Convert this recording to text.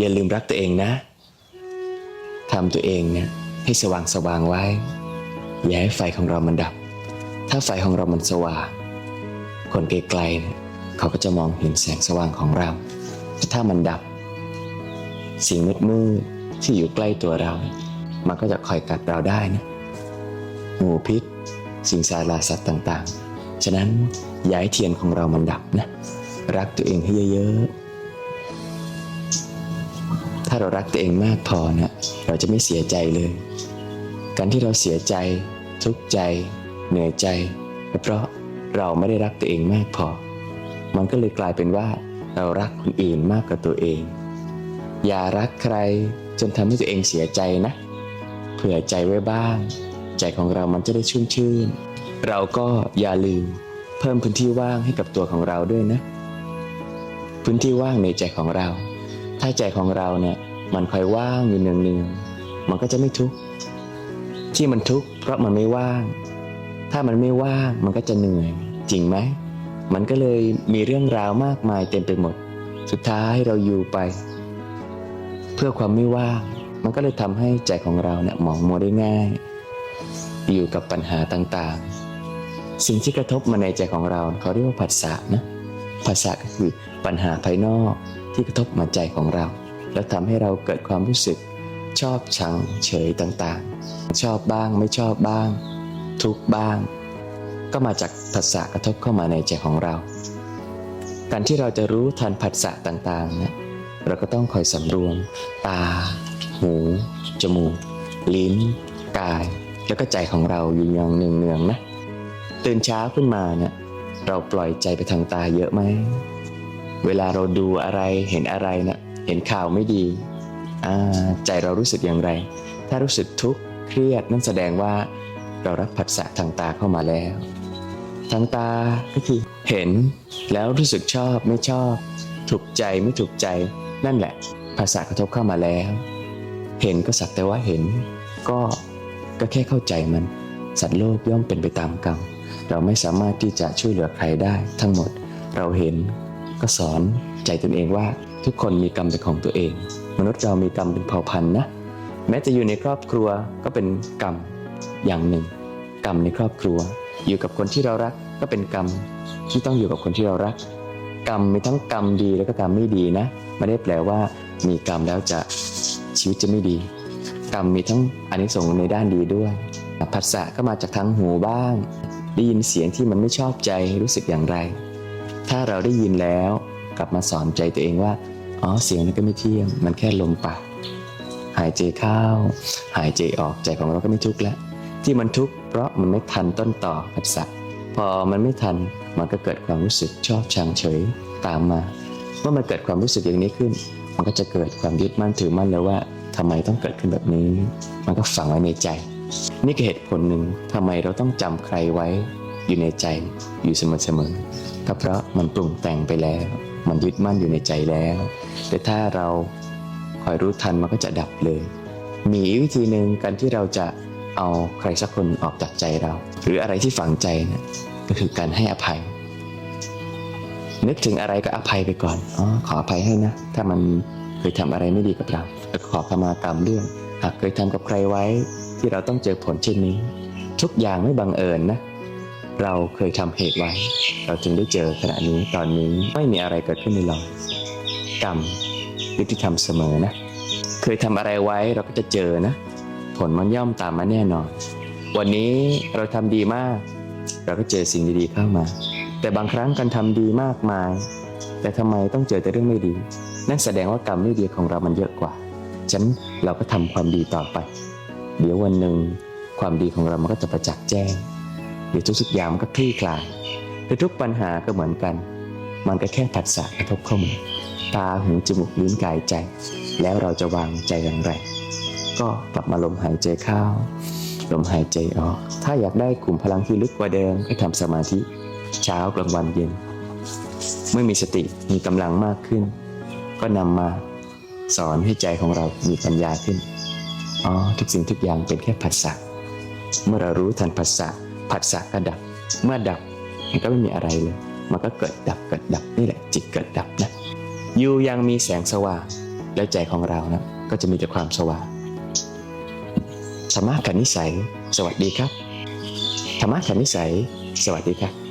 อย่าลืมรักตัวเองนะทำตัวเองเนี่ยให้สว่างสว่างไว้ อย่าให้ไฟของเรามันดับ ถ้าไฟของเรามันสว่าง คนไกลๆเนี่ยเขาก็จะมองเห็นแสงสว่างของเราแต่ถ้ามันดับ สิ่งมืดๆที่อยู่ใกล้ตัวเรา มันก็จะคอยกัดเราได้นะงูพิษ สิ่งสาราสัตว์ต่างๆ ฉะนั้นอย่าให้เทียนของเรามันดับนะ รักตัวเองให้เยอะๆาเรารักตัวเองมากพอนะเราจะไม่เสียใจเลย การที่เราเสียใจ ทุกข์ใจ เหนื่อยใจก็เพราะเราไม่ได้รักตัวเองมากพอ มันก็เลยกลายเป็นว่าเรารักคนอื่นมากกว่าตัวเอง อย่ารักใครจนทำให้ตัวเองเสียใจนะ เผื่อใจไว้บ้าง ใจของเรามันจะได้ชุ่มชื่น เราก็อย่าลืม เพิ่มพื้นที่ว่างให้กับตัวของเราด้วยนะ พื้นที่ว่างในใจของเรา ถ้าใจของเราเนี่ย มันคอยว่างอยู่เนืองๆมันก็จะไม่ทุกข์ที่มันทุกข์เพราะมันไม่ว่าง ถ้ามันไม่ว่างมันก็จะเหนื่อย จริงไหมมันก็เลยมีเรื่องราวมากมายเต็มไปหมด สุดท้ายเราอยู่ไป เพื่อความไม่ว่างมันก็เลยทำให้ใจของเราเนี่ยหมองมัวได้ง่าย อยู่กับปัญหาต่างๆ สิ่งที่กระทบมาในใจของเราเขาเรียกว่าผัสสะนะผัสสะก็คือปัญหาภายนอกที่กระทบมาใจของเรา แล้วทำให้เราเกิดความรู้สึก ชอบชังเฉยต่างๆ ชอบบ้างไม่ชอบบ้าง ทุกบ้าง ก็มาจากผัสสะกระทบเข้ามาในใจของเรา การที่เราจะรู้ทันผัสสะต่างๆนะเราก็ต้องคอยสำรวม ตา หู จมูก ลิ้น กาย แล้วก็ใจของเราอยู่อย่างเนืองๆนะตื่นเช้าขึ้นมาเนี่ยเราปล่อยใจไปทางตาเยอะไหม เวลาเราดูอะไรเห็นอะไรนะ เห็นข่าวไม่ดี ใจเรารู้สึกอย่างไร ถ้ารู้สึกทุกข์เครียดนั่นแสดงว่าเรารับผัสสะทางตาเข้ามาแล้ว ทางตาก็คือเห็นแล้วรู้สึกชอบไม่ชอบ ถูกใจไม่ถูกใจ นั่นแหละ ภาษากระทบเข้ามาแล้ว เห็นก็สักแต่ว่าเห็น ก็ก็แค่เข้าใจมัน สัตว์โลกย่อมเป็นไปตามกรรมเราไม่สามารถที่จะช่วยเหลือใครได้ทั้งหมด เราเห็นก็สอนใจตนเองว่า ทุกคนมีกรรมเป็นของตัวเอง มนุษย์เรามีกรรมเป็นเผ่าพันธุ์นะ แม้จะอยู่ในครอบครัวก็เป็นกรรมอย่างหนึ่ง กรรมในครอบครัว อยู่กับคนที่เรารักก็เป็นกรรมที่ต้องอยู่กับคนที่เรารัก กรรมมีทั้งกรรมดีแล้วก็กรรมไม่ดีนะไม่ได้แปลว่ามีกรรมแล้วจะชีวิตจะไม่ดี กรรมมีทั้งอานิสงส์ในด้านดีด้วยผัสสะก็มาจากทางหูบ้าง ได้ยินเสียงที่มันไม่ชอบใจรู้สึกอย่างไร ถ้าเราได้ยินแล้วกลับมาสอนใจตัวเองว่า อ๋อเสียงนั้นก็ไม่เที่ยง มันแค่ลมปากหายใจเข้าหายใจออกใจของเราก็ไม่ทุกข์แล้วที่มันทุกข์เพราะมันไม่ทันต้นต่อผัสสะพอมันไม่ทันมันก็เกิดความรู้สึกชอบชังเฉยตามมาเมื่อมันเกิดความรู้สึกอย่างนี้ขึ้น มันก็จะเกิดความยึดมั่นถือมั่นแล้วว่าทำไมต้องเกิดขึ้นแบบนี้ มันก็ฝังไว้ในใจ นี่คือเหตุผลหนึ่งทำไมเราต้องจำใครไว้อยู่ในใจอยู่เสมอๆก็เพราะมันปรุงแต่งไปแล้ว มันยึดมั่นอยู่ในใจแล้ว แต่ถ้าเราคอยรู้ทันมันก็จะดับเลย มีอีกวิธีหนึ่งการที่เราจะเอาใครสักคนออกจากใจเรา หรืออะไรที่ฝังใจนะก็คือการให้อภัย นึกถึงอะไรก็อภัยไปก่อนอ๋อขออภัยให้นะ ถ้ามันเคยทำอะไรไม่ดีกับเราแล้วก็ขอขมากรรมเรื่องหากเคยทำกับใครไว้ที่เราต้องเจอผลเช่นนี้ ทุกอย่างไม่บังเอิญนะ เราเคยทำเหตุไว้ เราจึงได้เจอขณะนี้ตอนนี้ไม่มีอะไรเกิดขึ้นในลอยกรรมยุติธรรมเสมอนะ เคยทำอะไรไว้เราก็จะเจอนะ ผลมันย่อมตามมาแน่นอน วันนี้เราทำดีมาก เราก็เจอสิ่งดีๆเข้ามา แต่บางครั้งการทำดีมากมาย แต่ทำไมต้องเจอแต่เรื่องไม่ดี นั่นแสดงว่ากรรมไม่ดีของเรามันเยอะกว่าฉะนั้นเราก็ทำความดีต่อไป เดี๋ยววันหนึ่งความดีของเรามันก็จะประจักษ์แจ้ง ดี๋ยวทุกๆอย่างมันก็คลี่คลายแต่ทุกปัญหาก็เหมือนกัน มันก็แค่ผัสสะกระทบเข้ามาตาหูจมูกลิ้นกายใจ แล้วเราจะวางใจอย่างไร ก็กลับมาลมหายใจเข้าลมหายใจออก ถ้าอยากได้กลุ่มพลังที่ลึกกว่าเดิมก็ทำสมาธิเช้ากลางวันเย็น เมื่อมีสติมีกำลังมากขึ้น ก็นำมาสอนให้ใจของเรามีปัญญาขึ้นอ๋อทุกสิ่งทุกอย่างเป็นแค่ผัสสะเมื่อเรารู้ทันผัสสะ ผัสสะก็ดับ เมื่อดับมันก็ไม่มีอะไรเลย มันก็เกิดดับเกิดดับนี่แหละจิตเกิดดับนะอยู่ยังมีแสงสว่างแล้วใจของเรานะก็จะมีแต่ความสว่างธรรมะกันนิสัย สวัสดีครับธรรมะกันนิสัย สวัสดีครับ